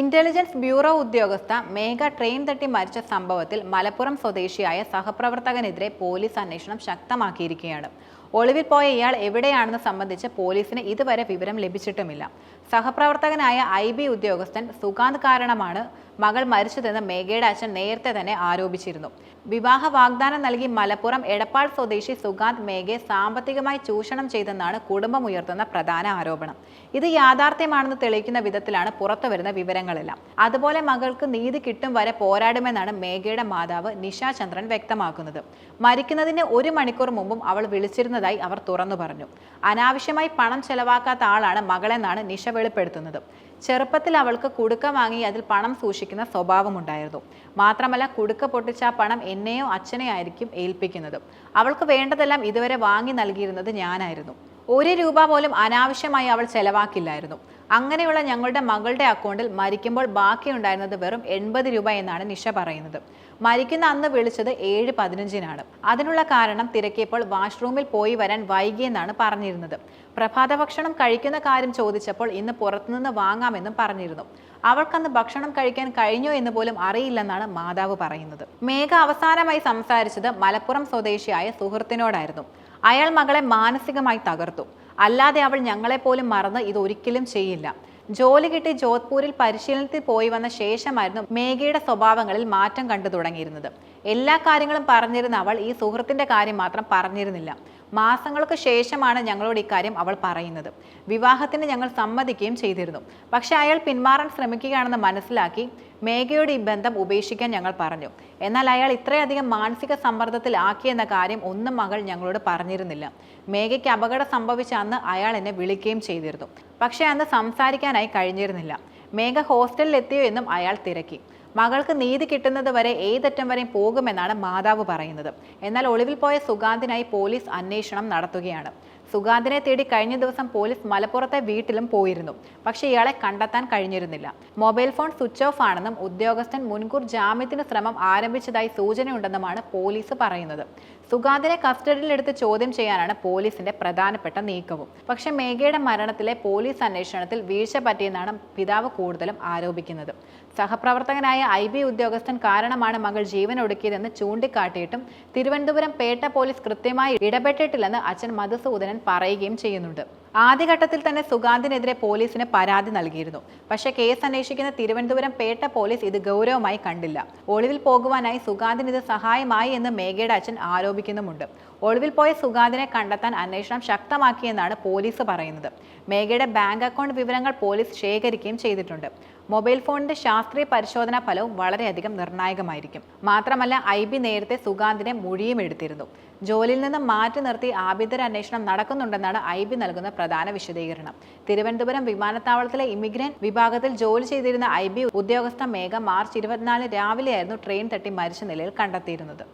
Intelligence bureau ഉദ്യോഗസ്ഥ മേഘ train തട്ടി മരിച്ച സംഭവത്തിൽ മലപ്പുറം സ്വദേശിയായ സഹപ്രവർത്തകനെതിരെ പോലീസ് അന്വേഷണം ശക്തമാക്കിയിരിക്കുകയാണ്. ഒളിവിൽ പോയ ഇയാൾ എവിടെയാണെന്ന് സംബന്ധിച്ച് പോലീസിന് ഇതുവരെ വിവരം ലഭിച്ചിട്ടുമില്ല. സഹപ്രവർത്തകനായ ഐ ബി ഉദ്യോഗസ്ഥൻ സുഗാന്ത് കാരണമാണ് മകൾ മരിച്ചതെന്ന് മേഘയുടെ അച്ഛൻ നേരത്തെ തന്നെ ആരോപിച്ചിരുന്നു. വിവാഹ വാഗ്ദാനം നൽകി മലപ്പുറം എടപ്പാൾ സ്വദേശി സുഗാന്ത് മേഘയെ സാമ്പത്തികമായി ചൂഷണം ചെയ്തെന്നാണ് കുടുംബം ഉയർത്തുന്ന പ്രധാന ആരോപണം. ഇത് യാഥാർത്ഥ്യമാണെന്ന് തെളിയിക്കുന്ന വിധത്തിലാണ് പുറത്തുവരുന്ന വിവരങ്ങളെല്ലാം. അതുപോലെ മകൾക്ക് നീതി കിട്ടും വരെ പോരാടുമെന്നാണ് മേഘയുടെ മാതാവ് നിഷാ ചന്ദ്രൻ വ്യക്തമാക്കുന്നത്. മരിക്കുന്നതിന് ഒരു മണിക്കൂർ മുമ്പും അവൾ വിളിച്ചിരുന്നതായി അവർ തുറന്നു പറഞ്ഞു. അനാവശ്യമായി പണം ചെലവാക്കാത്ത ആളാണ് മകളെന്നാണ് നിഷ വെളിപ്പെടുത്തുന്നത്. ചെറുപ്പത്തിൽ അവൾക്ക് കുടുക്ക വാങ്ങി അതിൽ പണം സൂക്ഷിക്കുന്ന സ്വഭാവമുണ്ടായിരുന്നു മാത്രമല്ല കുടുക്ക പൊട്ടിച്ച പണം എന്നെയോ അച്ഛനെയോ ആയിരിക്കും ഏൽപ്പിക്കുന്നത്. അവൾക്ക് വേണ്ടതെല്ലാം ഇതുവരെ വാങ്ങി നൽകിയിരുന്നത് ഞാനായിരുന്നു. ഒരു രൂപ പോലും അനാവശ്യമായി അവൾ ചെലവാക്കില്ലായിരുന്നു. അങ്ങനെയുള്ള ഞങ്ങളുടെ മകളുടെ അക്കൗണ്ടിൽ മരിക്കുമ്പോൾ ബാക്കിയുണ്ടായിരുന്നത് വെറും എൺപത് രൂപ എന്നാണ് നിഷ പറയുന്നത്. മരിക്കുന്ന അന്ന് വിളിച്ചത് ഏഴ് പതിനഞ്ചിനാണ്. അതിനുള്ള കാരണം തിരക്കിയപ്പോൾ വാഷ്റൂമിൽ പോയി വരാൻ വൈകിയെന്നാണ് പറഞ്ഞിരുന്നത്. പ്രഭാത ഭക്ഷണം കഴിക്കുന്ന കാര്യം ചോദിച്ചപ്പോൾ ഇന്ന് പുറത്തുനിന്ന് വാങ്ങാമെന്നും പറഞ്ഞിരുന്നു. അവൾക്കന്ന് ഭക്ഷണം കഴിക്കാൻ കഴിഞ്ഞോ എന്ന് പോലും അറിയില്ലെന്നാണ് മാതാവ് പറയുന്നത്. മേഘ അവസാനമായി സംസാരിച്ചത് മലപ്പുറം സ്വദേശിയായ സുഹൃത്തിനോടായിരുന്നു. അയാൾ മകളെ മാനസികമായി തകർത്തു. അല്ലാതെ അവൾ ഞങ്ങളെപ്പോലും മറന്ന് ഇതൊരിക്കലും ചെയ്യില്ല. ജോലി കിട്ടി ജോധ്പൂരിൽ പരിശീലനത്തിൽ പോയി വന്ന ശേഷമായിരുന്നു മേഘയുടെ സ്വഭാവങ്ങളിൽ മാറ്റം കണ്ടു തുടങ്ങിയിരുന്നത്. എല്ലാ കാര്യങ്ങളും പറഞ്ഞിരുന്ന അവൾ ഈ സുഹൃത്തിന്റെ കാര്യം മാത്രം പറഞ്ഞിരുന്നില്ല. മാസങ്ങൾക്ക് ശേഷമാണ് ഞങ്ങളോട് ഇക്കാര്യം അവൾ പറയുന്നത്. വിവാഹത്തിന് ഞങ്ങൾ സമ്മതിക്കുകയും ചെയ്തിരുന്നു. പക്ഷേ അയാൾ പിന്മാറാൻ ശ്രമിക്കുകയാണെന്ന് മനസ്സിലാക്കി മേഘയുടെ ഈ ബന്ധം ഉപേക്ഷിക്കാൻ ഞങ്ങൾ പറഞ്ഞു. എന്നാൽ അയാൾ ഇത്രയധികം മാനസിക സമ്മർദ്ദത്തിലാക്കിയെന്ന കാര്യം ഒന്നും മകൾ ഞങ്ങളോട് പറഞ്ഞിരുന്നില്ല. മേഘയ്ക്ക് അപകടം സംഭവിച്ച അന്ന് അയാൾ എന്നെ വിളിക്കുകയും ചെയ്തിരുന്നു. പക്ഷേ അന്ന് സംസാരിക്കാനായി കഴിഞ്ഞിരുന്നില്ല. മേഘ ഹോസ്റ്റലിൽ എത്തിയോ എന്നും അയാൾ തിരക്കി. മകൾക്ക് നീതി കിട്ടുന്നത് വരെ ഏതറ്റം വരെയും പോകുമെന്നാണ് മാതാവ് പറയുന്നത്. എന്നാൽ ഒളിവിൽ പോയ സുഗാന്തിനായി പോലീസ് അന്വേഷണം നടത്തുകയാണ്. സുഗാന്തിനെ തേടി കഴിഞ്ഞ ദിവസം പോലീസ് മലപ്പുറത്തെ വീട്ടിലും പോയിരുന്നു. പക്ഷേ ഇയാളെ കണ്ടെത്താൻ കഴിഞ്ഞിരുന്നില്ല. മൊബൈൽ ഫോൺ സ്വിച്ച് ഓഫ് ആണെന്നും ഉദ്യോഗസ്ഥൻ മുൻകൂർ ജാമ്യത്തിന് ശ്രമം ആരംഭിച്ചതായി സൂചനയുണ്ടെന്നുമാണ് പോലീസ് പറയുന്നത്. സുഗാന്തിനെ കസ്റ്റഡിയിലെടുത്ത് ചോദ്യം ചെയ്യാനാണ് പോലീസിന്റെ പ്രധാനപ്പെട്ട നീക്കവും. പക്ഷെ മേഘയുടെ മരണത്തിലെ പോലീസ് അന്വേഷണത്തിൽ വീഴ്ച പറ്റിയെന്നാണ് പിതാവ് കൂടുതലും ആരോപിക്കുന്നത്. സഹപ്രവർത്തകനായ ഐ ബി ഉദ്യോഗസ്ഥൻ കാരണമാണ് മകൾ ജീവൻ ഒടുക്കിയതെന്ന് ചൂണ്ടിക്കാട്ടിയിട്ടും തിരുവനന്തപുരം പേട്ട പോലീസ് കൃത്യമായി ഇടപെട്ടിട്ടില്ലെന്ന് അച്ഛൻ മധുസൂദനൻ പറയുകയും ചെയ്യുന്നുണ്ട്. ആദ്യഘട്ടത്തിൽ തന്നെ സുഗാന്തിനെതിരെ പോലീസിന് പരാതി നൽകിയിരുന്നു. പക്ഷേ കേസ് അന്വേഷിക്കുന്ന തിരുവനന്തപുരം പേട്ട പോലീസ് ഇത് ഗൗരവമായി കണ്ടില്ല. ഒളിവിൽ പോകുവാനായി സുഗാന്തിന് ഇത് സഹായമായി എന്ന് മേഘയുടെ അച്ഛൻ ആരോപിക്കുന്നുമുണ്ട്. ഒളിവിൽ പോയ സുഗാന്തിനെ കണ്ടെത്താൻ അന്വേഷണം ശക്തമാക്കിയെന്നാണ് പോലീസ് പറയുന്നത്. മേഘയുടെ ബാങ്ക് അക്കൗണ്ട് വിവരങ്ങൾ പോലീസ് ശേഖരിക്കുകയും ചെയ്തിട്ടുണ്ട്. മൊബൈൽ ഫോണിന്റെ ശാസ്ത്രീയ പരിശോധനാ ഫലവും വളരെയധികം നിർണായകമായിരിക്കും. മാത്രമല്ല ഐ ബി നേരത്തെ സുഗാന്തിനെ മൊഴിയും എടുത്തിരുന്നു. ജോലിയിൽ നിന്ന് മാറ്റി നിർത്തി ആഭ്യന്തര അന്വേഷണം നടക്കുന്നുണ്ടെന്നാണ് ഐ ബി നൽകുന്ന പ്രധാന വിശദീകരണം. തിരുവനന്തപുരം വിമാനത്താവളത്തിലെ ഇമിഗ്രന്റ് വിഭാഗത്തിൽ ജോലി ചെയ്തിരുന്ന ഐ ബി ഉദ്യോഗസ്ഥ മേഘ മാർച്ച് ഇരുപത്തിനാല് രാവിലെയായിരുന്നു ട്രെയിൻ തട്ടി മരിച്ച നിലയിൽ കണ്ടെത്തിയിരുന്നത്.